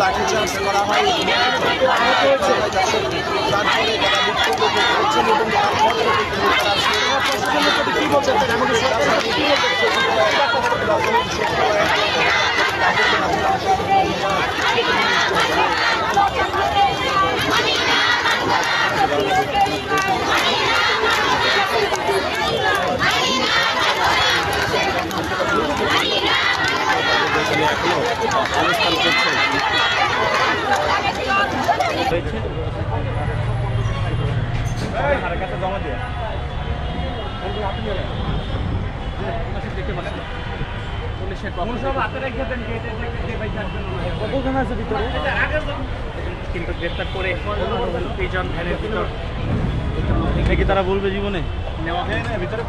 লাঠিচার্জ করা হয়। এবং প্রশাসনের বলছেন অবস্থান কিন্তু গ্রেফতার করে তিনজন ভ্যানের ভিতর এটা কি তারা বলবে জীবনে নেওয়া ভিতরে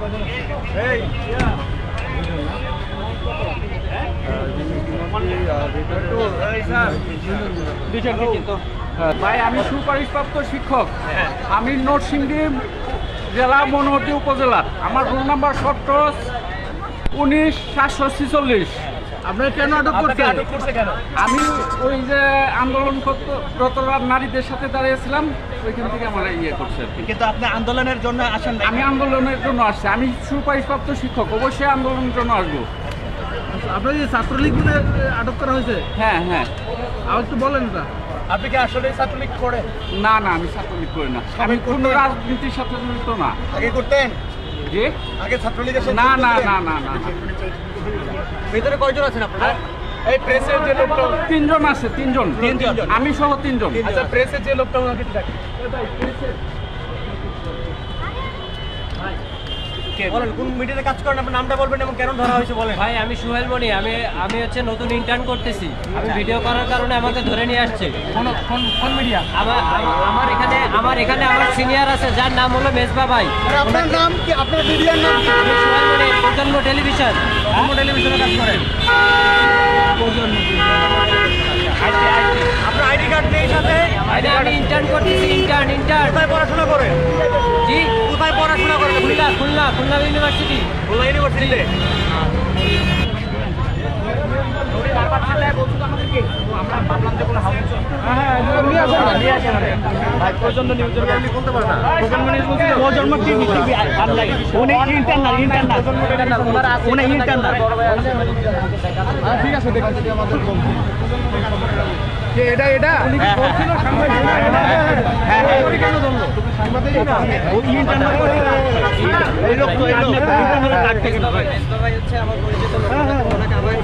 ভাই আমি সুপারিশপ্রাপ্ত শিক্ষক। আমি নরসিংদী জেলা মনোহরদী উপজেলার। আমার রোল নাম্বার সত্তর উনিশ সাতশো ছিচল্লিশ। আপনারা কেন আটক করছেন? আমি ওই যে আন্দোলন রতরা নারীদের সাথে দাঁড়িয়েছিলাম ওইখান থেকে আমার ইয়ে করছে কিন্তু আপনি আন্দোলনের জন্য আসেন আমি আন্দোলনের জন্য আসছি। আমি সুপারিশপ্রাপ্ত শিক্ষক অবশ্যই আন্দোলনের জন্য আসব। আপনার যে ছাত্রলীগ বলে আটক করা হয়েছে? হ্যাঁ হ্যাঁ। আর একটু বলেন না আপনি কি আসলে ছাত্রলীগ করে? না না আমি ছাত্রলীগ করি না। আমি কোনো রাজনীতির সাথে জড়িত না। আগে করতেন? যে আগে ছাত্রলীগের সাথে না না না না না। ভিতরে কয়জন আছেন আপনারা? এই প্রেসের যে লোকটা তিনজন আছে তিনজন। তিনজন। আমি সহ তিনজন। আচ্ছা প্রেসের যে লোকটা ওনাকে ডাকে বলেন কোন মিডিয়াতে কাজ করেন আপনার নামটা বলবেন এবং কেন ধরা হয়েছে বলেন। ভাই আমি সুহেল মনি আমি আমি হচ্ছে নতুন ইন্টার্ন করতেছি। আমি ভিডিও করার কারণে আমাকে ধরে নিয়ে আসছে। কোন কোন কোন মিডিয়া আমার আমার এখানে আমার এখানে আমার সিনিয়র আছে যার নাম হলো মেজবা ভাই। আপনার নাম কি? আপনার মিডিয়ার নাম কি? আমি সুহেল প্রজন্ম টেলিভিশন। কোন টেলিভিশনে কাজ করেন। আপনার আইডি কার্ড নেই সাথে? আমি ইন্টার্ন করতেছি ইন্টার্ন ইন্টার্ন কোথায় পড়াশোনা করেন জি। কোথায় পড়াশোনা করেন খুলনা খুলনা খুলনা ইউনিভার্সিটি খুলনা ইউনিভার্সিটিতে প্রচণ্ড নিউজের আপনি বলতে পারেন না ঠিক আছে এটা এটা কেন ধরলো সাংবাদিক না আমার আমার আমার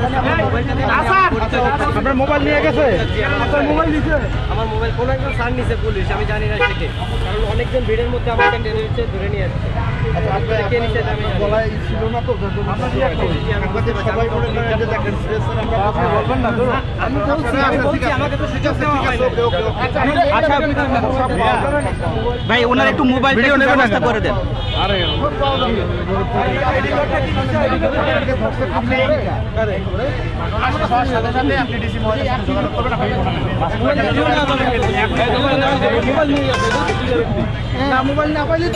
আপনার মোবাইল নিয়ে গেছে আপনার মোবাইল নিচ্ছে আমার মোবাইল কোনো একজন সার নিছে পুলিশ আমি জানি না সেটি কারণ অনেকজন ভিড়ের মধ্যে আমাকে টেনে ধরে নিয়ে আসছে হয় আচ্ছা ভাই ওনার একটু মোবাইল ব্যবস্থা করে দেন আরে সাথে সাথে আপনি ডিসি যোগাযোগ করবেন না মোবাইল না পাইলে